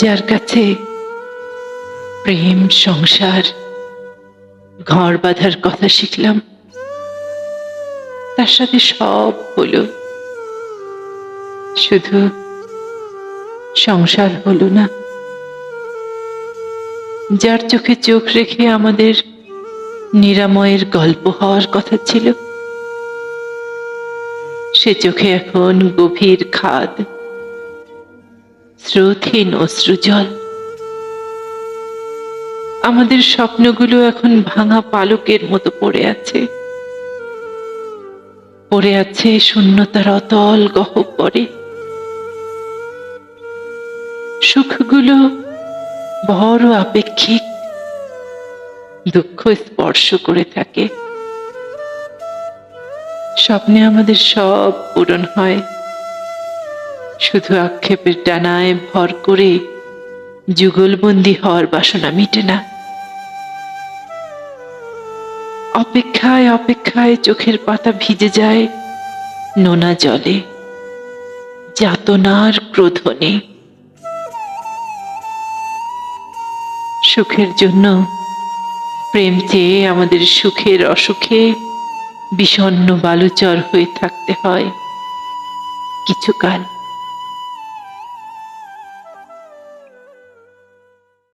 যার কাছে প্রেম, সংসার, ঘর বাঁধার কথা শিখলাম, তার সাথে সব হলো। শুধু সংসার হলো না, যার চোখে চোখ রেখে আমাদের নিরাময়ের গল্প হওয়ার কথা ছিল, সে চোখে এখন গভীর খাদ। স্রোতহীন অশ্রুজল। আমাদের স্বপ্নগুলো এখন ভাঙা পালকের মতো পড়ে আছে। পড়ে আছে শূন্যতার অতল গহ্বরে। সুখগুলো বড় আপেক্ষিক। দুঃখ স্পর্শ করে থাকে। স্বপ্নে আমাদের সব পূরণ হয়। শুধু আক্ষেপের ডানায় ভর করে যুগলবন্দি হওয়ার বাসনা মিটে না। অপেক্ষায় অপেক্ষায় চোখের পাতা ভিজে যায় নোনা জলে, যাতনার ক্রোধনে। সুখের জন্য প্রেম চেয়ে আমাদের সুখের অসুখে বিষণ্ণ বালুচর হয়ে থাকতে হয় কিছুকাল।